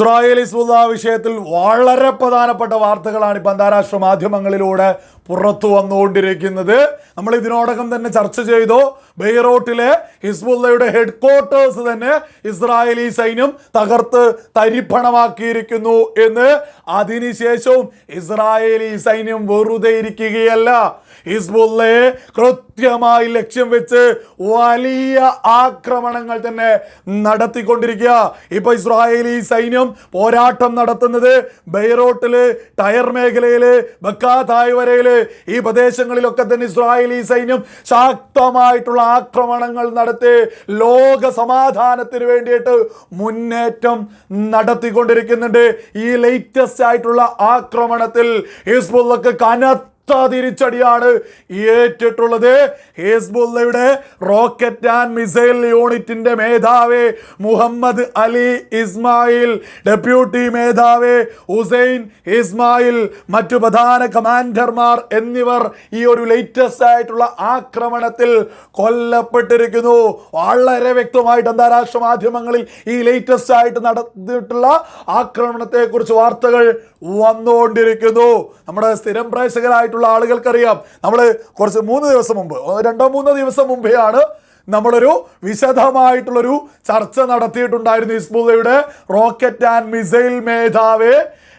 Israel Hezbollah വിഷയത്തിൽ വളരെ പ്രധാനപ്പെട്ട വാർത്തകളാണ് ഇപ്പം അന്താരാഷ്ട്ര മാധ്യമങ്ങളിലൂടെ പുറത്തു വന്നുകൊണ്ടിരിക്കുന്നത്. നമ്മൾ ഇതിനോടകം തന്നെ ചർച്ച ചെയ്തു. ബെയ്റോട്ടിലെ ഹിസ്ബുല്ലയുടെ ഹെഡ് ക്വാർട്ടേഴ്സ് തന്നെ ഇസ്രായേലി സൈന്യം തകർത്ത് തരിപ്പണമാക്കിയിരിക്കുന്നു എന്ന്. അതിനുശേഷവും ഇസ്രായേലി സൈന്യം വെറുതെ ഇരിക്കുകയല്ല. ഹിസ്ബുല്ലയെ കൃത്യമായി ലക്ഷ്യം വെച്ച് വലിയ ആക്രമണങ്ങൾ തന്നെ നടത്തിക്കൊണ്ടിരിക്കുക. ഇപ്പൊ ഇസ്രായേലി സൈന്യം പോരാട്ടം നടത്തുന്നത് ബൈറോട്ടിൽ ടയർ മേഖലയിൽ ബക്കാ തായ്വരയിൽ ഈ പ്രദേശങ്ങളിലൊക്കെ തന്നെ ഇസ്രായേലി സൈന്യം ശക്തമായിട്ടുള്ള ആക്രമണങ്ങൾ നടത്തി ലോക സമാധാനത്തിന് വേണ്ടിയിട്ട് മുന്നേറ്റം നടത്തിക്കൊണ്ടിരിക്കുന്നുണ്ട്. ഈ ലേറ്റസ്റ്റ് ആയിട്ടുള്ള ആക്രമണത്തിൽ ഹിസ്ബുള്ളക്ക് കനത്ത തിരിച്ചടിയാണ് ഏറ്റിട്ടുള്ളത്. ഹിസ്ബുല്ലയുടെ റോക്കറ്റ് ആൻഡ് മിസൈൽ യൂണിറ്റിന്റെ മേധാവി മുഹമ്മദ് അലി ഇസ്മായിൽ ഡെപ്യൂട്ടി മേധാവി ഹുസൈൻ ഇസ്മായിൽ മറ്റു പ്രധാന കമാൻഡർമാർ എന്നിവർ ഈ ഒരു ലേറ്റസ്റ്റ് ആയിട്ടുള്ള ആക്രമണത്തിൽ കൊല്ലപ്പെട്ടിരിക്കുന്നു. വളരെ വ്യക്തമായിട്ട് അന്താരാഷ്ട്ര മാധ്യമങ്ങളിൽ ഈ ലേറ്റസ്റ്റ് ആയിട്ട് നടന്നിട്ടുള്ള ആക്രമണത്തെക്കുറിച്ച് വാർത്തകൾ വന്നുകൊണ്ടിരിക്കുന്നു. നമ്മുടെ സ്ഥിരം പ്രേക്ഷകരായിട്ടുള്ള ആളുകൾക്കറിയാം. നമ്മൾ കുറച്ച് മൂന്ന് ദിവസം മുമ്പ് രണ്ടോ മൂന്നോ ദിവസം മുമ്പേ ആണ് നമ്മളൊരു വിശദമായിട്ടുള്ളൊരു ചർച്ച നടത്തിയിട്ടുണ്ടായിരുന്നു ഹിസ്ബുള്ളയുടെ റോക്കറ്റ് ആൻഡ് മിസൈൽ മേധാവി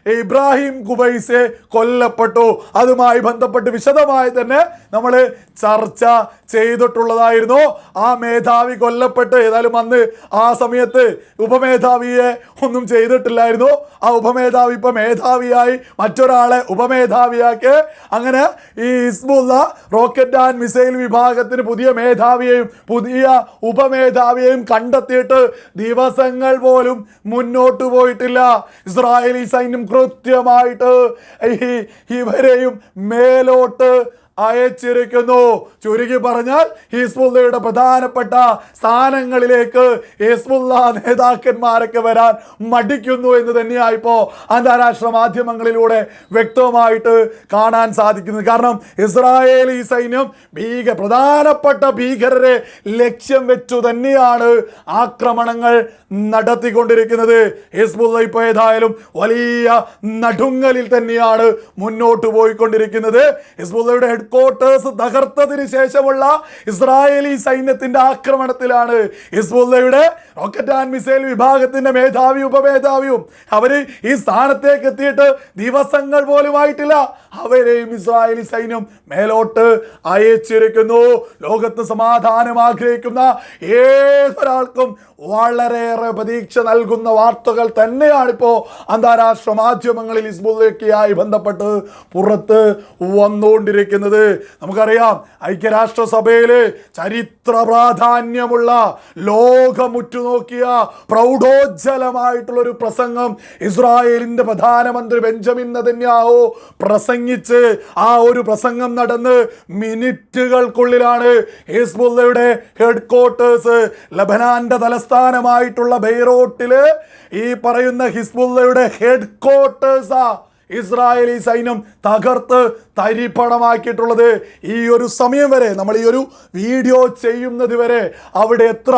ഇബ്രാഹിം കുബൈസെ കൊല്ലപ്പെട്ടു. അതുമായി ബന്ധപ്പെട്ട് വിശദമായി തന്നെ നമ്മൾ ചർച്ച ചെയ്തിട്ടുള്ളതായിരുന്നു. ആ മേധാവി കൊല്ലപ്പെട്ട് ഏതായാലും അന്ന് ആ സമയത്ത് ഉപമേധാവിയെ ഒന്നും ചെയ്തിട്ടില്ലായിരുന്നു. ആ ഉപമേധാവി ഇപ്പം മേധാവിയായി മറ്റൊരാളെ ഉപമേധാവിയാക്കി അങ്ങനെ ഈ ഇസ്ബുള്ള റോക്കറ്റ് ആൻഡ് മിസൈൽ വിഭാഗത്തിന് പുതിയ മേധാവിയെയും പുതിയ ഉപമേധാവിയെയും കണ്ടെത്തിയിട്ട് ദിവസങ്ങൾ പോലും മുന്നോട്ട് പോയിട്ടില്ല. ഇസ്രായേലി സൈന്യം കൃത്യമായിട്ട് ഈ ഇവരെയും മേലോട്ട് അയച്ചിരിക്കുന്നു. ചുരുക്കി പറഞ്ഞാൽ ഹിസ്ബുള്ളയുടെ പ്രധാനപ്പെട്ട സ്ഥാനങ്ങളിലേക്ക് ഹിസ്ബുള്ള നേതാക്കന്മാരൊക്കെ വരാൻ മടിക്കുന്നു എന്ന് തന്നെയാണ് ഇപ്പോൾ അന്താരാഷ്ട്ര മാധ്യമങ്ങളിലൂടെ വ്യക്തമായിട്ട് കാണാൻ സാധിക്കുന്നു കാരണം ഇസ്രായേലി സൈന്യം ഭീക പ്രധാനപ്പെട്ട ഭീകരരെ ലക്ഷ്യം വെച്ചു തന്നെയാണ് ആക്രമണങ്ങൾ നടത്തിക്കൊണ്ടിരിക്കുന്നത്. ഹിസ്ബുള്ള ഇപ്പോൾ ഏതായാലും വലിയ നടുങ്ങലിൽ തന്നെയാണ് മുന്നോട്ട് പോയിക്കൊണ്ടിരിക്കുന്നത്. ഹിസ്ബുള്ളയുടെ ഹെഡ് ക്വാർട്ടേഴ്സ് തകർത്തതിന് ശേഷമുള്ള ഇസ്രായേലി സൈന്യത്തിന്റെ ആക്രമണത്തിലാണ് ഹിസ്ബുല്ലയുടെ റോക്കറ്റ് ആൻഡ് മിസൈൽ വിഭാഗത്തിന്റെ മേധാവി ഉപമേധാവിയും. അവർ ഈ സ്ഥാനത്തേക്ക് എത്തിയിട്ട് ദിവസങ്ങൾ പോലും ആയിട്ടില്ല. അവരെയും ഇസ്രായേലി സൈന്യം മേലോട്ട് അയച്ചിരിക്കുന്നു. ലോകത്ത് സമാധാനം ആഗ്രഹിക്കുന്ന ഏതൊരാൾക്കും വളരെയേറെ പ്രതീക്ഷ നൽകുന്ന വാർത്തകൾ തന്നെയാണ് ഇപ്പോൾ അന്താരാഷ്ട്ര മാധ്യമങ്ങളിൽ ഹിസ്ബുല്ലയ്ക്കായി ബന്ധപ്പെട്ട് പുറത്ത് വന്നുകൊണ്ടിരിക്കുന്നത്. നമുക്കറിയാം ഐക്യരാഷ്ട്രസഭയിൽ ചരിത്ര പ്രാധാന്യമുള്ള ലോകമുറ്റുനോക്കിയ പ്രൗഢോജ്ജലമായിട്ടുള്ള ഒരു പ്രസംഗം ഇസ്രായേലിന്റെ പ്രധാനമന്ത്രി ബെഞ്ചമിൻ നദന്യാഹു പ്രസംഗിച്ച് ആ ഒരു പ്രസംഗം നടന്ന് മിനിറ്റുകൾക്കുള്ളിലാണ് ഹിസ്ബുള്ളയുടെ ഹെഡ് ക്വാർട്ടേഴ്സ് ലബനാന്റെ തലസ്ഥാനമായിട്ടുള്ള ബെയ്റോട്ടിൽ ഈ പറയുന്ന ഹിസ്ബുള്ളയുടെ ഹെഡ് ക്വാർട്ടേഴ്സാ ഇസ്രായേലി സൈന്യം തകർത്ത് തരിപ്പണമാക്കിയിട്ടുള്ളത് ഈ ഒരു സമയം വരെ നമ്മൾ ഈ ഒരു വീഡിയോ ചെയ്യുന്നത് വരെ അവിടെ എത്ര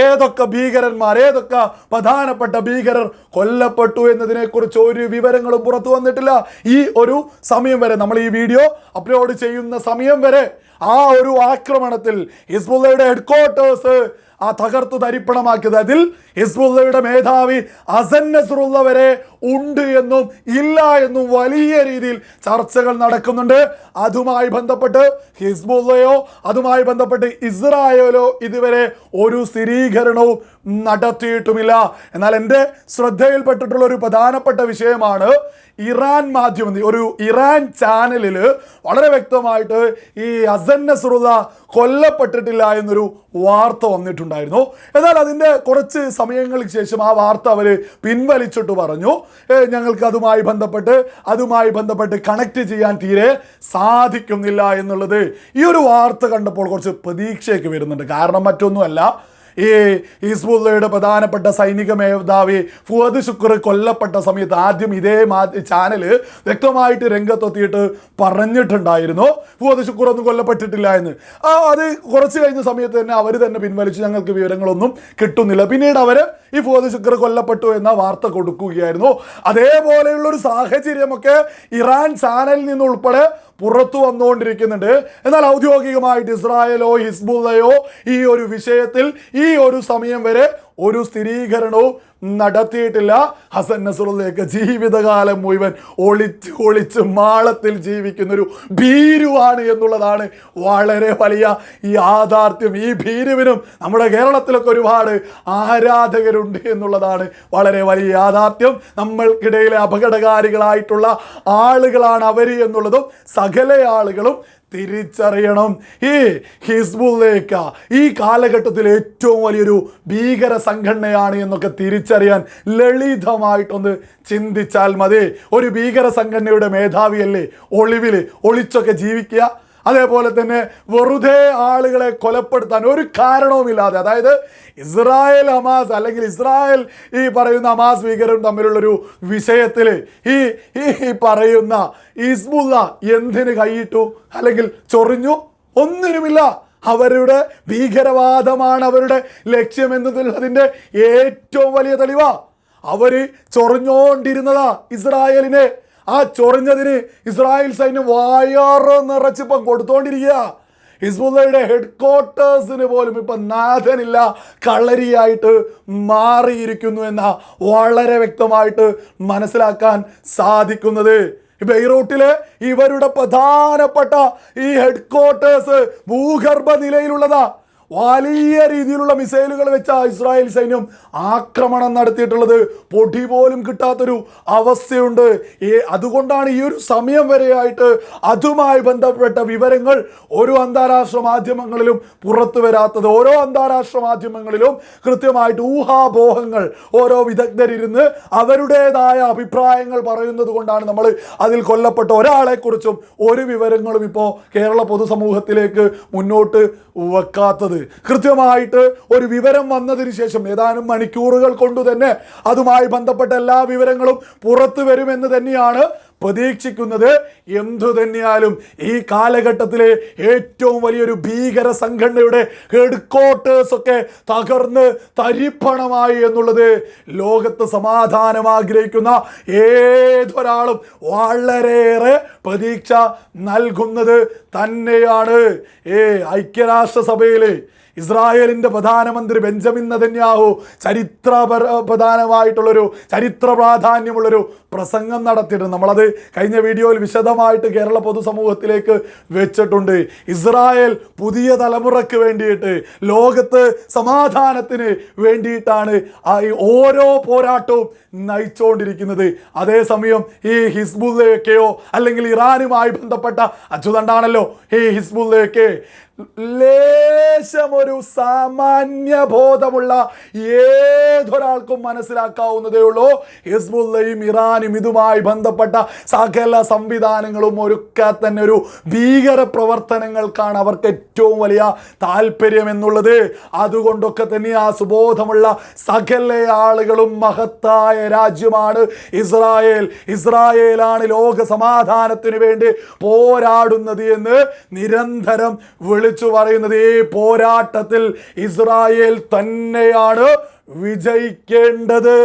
ഏതൊക്കെ ഭീകരന്മാർ ഏതൊക്കെ പ്രധാനപ്പെട്ട ഭീകരർ കൊല്ലപ്പെട്ടു എന്നതിനെക്കുറിച്ച് ഒരു വിവരങ്ങളും പുറത്തു വന്നിട്ടില്ല. ഈ ഒരു സമയം വരെ നമ്മൾ ഈ വീഡിയോ അപ്ലോഡ് ചെയ്യുന്ന സമയം വരെ ആ ഒരു ആക്രമണത്തിൽ ഹിസ്ബുള്ളയുടെ ഹെഡ് ക്വാർട്ടേഴ്സ് ആ തകർത്തു തരിപ്പണമാക്കിയത് അതിൽ ഹിസ്ബുള്ളയുടെ മേധാവി അസൻ നസറുള്ള വരെ ഉണ്ട് എന്നും ഇല്ല എന്നും വലിയ രീതിയിൽ ചർച്ചകൾ നടക്കുന്നുണ്ട്. അതുമായി ബന്ധപ്പെട്ട് ഹിസ്ബുള്ളയോ അതുമായി ബന്ധപ്പെട്ട് ഇസ്രായേലോ ഇതുവരെ ഒരു സ്ഥിരീകരണവും നടത്തിയിട്ടുമില്ല. എന്നാൽ എന്റെ ശ്രദ്ധയിൽപ്പെട്ടിട്ടുള്ള ഒരു പ്രധാനപ്പെട്ട വിഷയമാണ് ഇറാൻ മാധ്യമം ഒരു ഇറാൻ ചാനലിൽ വളരെ വ്യക്തമായിട്ട് ഈ അസൻ നസറുള്ള കൊല്ലപ്പെട്ടിട്ടില്ല എന്നൊരു വാർത്ത വന്നിട്ടുണ്ടായിരുന്നു. എന്നാൽ അതിന്റെ കുറച്ച് സമയങ്ങൾക്ക് ശേഷം ആ വാർത്ത അവർ പിൻവലിച്ചിട്ട് പറഞ്ഞു. ഞങ്ങൾക്ക് അതുമായി ബന്ധപ്പെട്ട് അതുമായി ബന്ധപ്പെട്ട് കണക്ട് ചെയ്യാൻ തീരെ സാധിക്കുന്നില്ല എന്നുള്ളത് ഈ ഒരു വാർത്ത കണ്ടപ്പോൾ കുറച്ച് പ്രതീക്ഷയൊക്കെ വരുന്നുണ്ട്. കാരണം മറ്റൊന്നുമല്ല ഈ ഹിസ്ബുള്ളയുടെ പ്രധാനപ്പെട്ട സൈനിക മേധാവി ഫുവദ് ശുക്ർ കൊല്ലപ്പെട്ട സമയത്ത് ആദ്യം ഇതേ മാ ചാനൽ വ്യക്തമായിട്ട് രംഗത്തെത്തിയിട്ട് പറഞ്ഞിട്ടുണ്ടായിരുന്നു. ഫുവദ് ശുക്ർ ഒന്നും കൊല്ലപ്പെട്ടിട്ടില്ല എന്ന്. ആ അത് കുറച്ച് കഴിഞ്ഞ സമയത്ത് തന്നെ അവർ തന്നെ പിൻവലിച്ച്. ഞങ്ങൾക്ക് വിവരങ്ങളൊന്നും കിട്ടുന്നില്ല. പിന്നീട് അവർ ഈ ഫുവദ് ശുക്ർ കൊല്ലപ്പെട്ടു എന്ന വാർത്ത കൊടുക്കുകയായിരുന്നു. അതേപോലെയുള്ള ഒരു സാഹചര്യമൊക്കെ ഇറാൻ ചാനലിൽ നിന്നുൾപ്പെടെ പുറത്തു വന്നുകൊണ്ടിരിക്കുന്നുണ്ട്. എന്നാൽ ഔദ്യോഗികമായിട്ട് ഇസ്രായേലോ ഹിസ്ബുള്ളയോ ഈ ഒരു വിഷയത്തിൽ ഈ ഒരു സമയം വരെ ഒരു സ്ഥിരീകരണവും നടത്തിയിട്ടില്ല. ഹസൻ നസറുള്ളയൊക്കെ ജീവിതകാലം മുഴുവൻ ഒളിച്ച് ഒളിച്ച് മാളത്തിൽ ജീവിക്കുന്നൊരു ഭീരുവാണ് എന്നുള്ളതാണ് വളരെ വലിയ ഈ യാഥാർത്ഥ്യം. ഈ ഭീരുവിനും നമ്മുടെ കേരളത്തിലൊക്കെ ഒരുപാട് ആരാധകരുണ്ട് എന്നുള്ളതാണ് വളരെ വലിയ യാഥാർത്ഥ്യം. നമ്മൾക്കിടയിലെ അപകടകാരികളായിട്ടുള്ള ആളുകളാണ് അവർ എന്നുള്ളതും സകല ആളുകളും തിരിച്ചറിയണം. ഈ ഹിസ്ബുള്ളേക്ക ഈ കാലഘട്ടത്തിൽ ഏറ്റവും വലിയൊരു ഭീകര സംഘടനയാണ് എന്നൊക്കെ തിരിച്ചറിയാൻ ലളിതമായിട്ടൊന്ന് ചിന്തിച്ചാൽ മതി. ഒരു ഭീകര സംഘടനയുടെ മേധാവിയല്ലേ? ഒളിവിൽ ഒളിച്ചൊക്കെ ജീവിക്കുക. അതേപോലെ തന്നെ വെറുതെ ആളുകളെ കൊലപ്പെടുത്താൻ ഒരു കാരണവുമില്ലാതെ അതായത് ഇസ്രായേൽ അമാസ് അല്ലെങ്കിൽ ഇസ്രായേൽ ഈ പറയുന്ന ഹമാസ് ഭീകരും തമ്മിലുള്ളൊരു വിഷയത്തിൽ ഈ ഈ പറയുന്ന ഇസ്ബുള്ള എന്തിന് കൈയിട്ടു അല്ലെങ്കിൽ ചൊറിഞ്ഞു? ഒന്നിനുമില്ല. അവരുടെ ഭീകരവാദമാണ് അവരുടെ ലക്ഷ്യം എന്നതിന്റെ ഏറ്റവും വലിയ തെളിവാണ് അവർ ചൊറിഞ്ഞോണ്ടിരുന്നതാ ഇസ്രായേലിനെ. ആ ചൊറിഞ്ഞതിന് ഇസ്രായേൽ സൈന്യം വയറ് നിറച്ചിപ്പം കൊടുത്തോണ്ടിരിക്കുക. ഹിസ്ബുല്ലയുടെ ഹെഡ് ക്വാർട്ടേഴ്സിന് പോലും ഇപ്പം നാഥനില്ല. കളരിയായിട്ട് മാറിയിരിക്കുന്നു എന്ന വളരെ വ്യക്തമായിട്ട് മനസ്സിലാക്കാൻ സാധിക്കുന്നത്. ബെയ്റൂട്ടിലെ ഇവരുടെ പ്രധാനപ്പെട്ട ഈ ഹെഡ് ക്വാർട്ടേഴ്സ് ഭൂഗർഭ നിലയിലുള്ളതാ വലിയ രീതിയിലുള്ള മിസൈലുകൾ വെച്ച ഇസ്രായേൽ സൈന്യം ആക്രമണം നടത്തിയിട്ടുള്ളത്. പൊടി പോലും കിട്ടാത്തൊരു അവസ്ഥയുണ്ട്. ഈ അതുകൊണ്ടാണ് ഈ ഒരു സമയം വരെയായിട്ട് അതുമായി ബന്ധപ്പെട്ട വിവരങ്ങൾ ഓരോ അന്താരാഷ്ട്ര മാധ്യമങ്ങളിലും പുറത്തു വരാത്തത്. ഓരോ അന്താരാഷ്ട്ര മാധ്യമങ്ങളിലും കൃത്യമായിട്ട് ഊഹാബോഹങ്ങൾ ഓരോ വിദഗ്ധരിരുന്ന് അവരുടേതായ അഭിപ്രായങ്ങൾ പറയുന്നത് കൊണ്ടാണ് നമ്മൾ അതിൽ കൊല്ലപ്പെട്ട ഒരാളെക്കുറിച്ചും ഒരു വിവരങ്ങളും ഇപ്പോൾ കേരള പൊതുസമൂഹത്തിലേക്ക് മുന്നോട്ട് വെക്കാത്തത്. കൃത്യമായിട്ട് ഒരു വിവരം വന്നതിന് ശേഷം ഏതാനും മണിക്കൂറുകൾ കൊണ്ട് തന്നെ അതുമായി ബന്ധപ്പെട്ട എല്ലാ വിവരങ്ങളും പുറത്തു വരുമെന്ന് തന്നെയാണ് പ്രതീക്ഷിക്കുന്നത് എന്തു തന്നെയാലും ഈ കാലഘട്ടത്തിലെ ഏറ്റവും വലിയൊരു ഭീകര സംഘടനയുടെ ഹെഡ് ക്വാർട്ടേഴ്സ് ഒക്കെ തകർന്ന് തരിപ്പണമായി എന്നുള്ളത് ലോകത്ത് സമാധാനം ആഗ്രഹിക്കുന്ന ഏതൊരാളും വളരെയേറെ പ്രതീക്ഷ നൽകുന്നത് തന്നെയാണ്. ഏ ഐക്യരാഷ്ട്രസഭയിൽ ഇസ്രായേലിന്റെ പ്രധാനമന്ത്രി ബെഞ്ചമിൻ നതന്യാഹു ചരിത്ര പ്രധാനമായിട്ടുള്ളൊരു ചരിത്ര പ്രാധാന്യമുള്ളൊരു പ്രസംഗം നടത്തിയിട്ടുണ്ട്. നമ്മളത് കഴിഞ്ഞ വീഡിയോയിൽ വിശദമായിട്ട് കേരള പൊതുസമൂഹത്തിലേക്ക് വെച്ചിട്ടുണ്ട്. ഇസ്രായേൽ പുതിയ തലമുറയ്ക്ക് വേണ്ടിയിട്ട് ലോകത്ത് സമാധാനത്തിന് വേണ്ടിയിട്ടാണ് ഓരോ പോരാട്ടവും നയിച്ചുകൊണ്ടിരിക്കുന്നത്. അതേസമയം ഈ ഹിസ്ബുള്ളയൊക്കെയോ അല്ലെങ്കിൽ ഇറാനുമായി ബന്ധപ്പെട്ട അച്യുതണ്ടാണല്ലോ ഈ ഹിസ്ബുള്ളയൊക്കെ ലേശം ഒരു സാമാന്യ ബോധമുള്ള ഏതൊരാൾക്കും മനസ്സിലാക്കാവുന്നതേ ഉള്ളൂ. ഹിസ്ബുള്ളയും ഇറാനും ഇതുമായി ബന്ധപ്പെട്ട സകല സംവിധാനങ്ങളും ഒരുക്കാൻ തന്നെ ഒരു ഭീകര പ്രവർത്തനങ്ങൾക്കാണ് അവർക്ക് ഏറ്റവും വലിയ താല്പര്യം എന്നുള്ളത്. അതുകൊണ്ടൊക്കെ തന്നെ ആ സുബോധമുള്ള സകല ആളുകളും മഹത്തായ രാജ്യമാണ് ഇസ്രായേൽ. ഇസ്രായേലാണ് ലോക സമാധാനത്തിന് വേണ്ടി പോരാടുന്നത് എന്ന് നിരന്തരം വിളിച്ചു പറയുന്നത് ഈ പോരാട്ടത്തിൽ ഇസ്രായേൽ തന്നെയാണ് വിജയിക്കേണ്ടത്.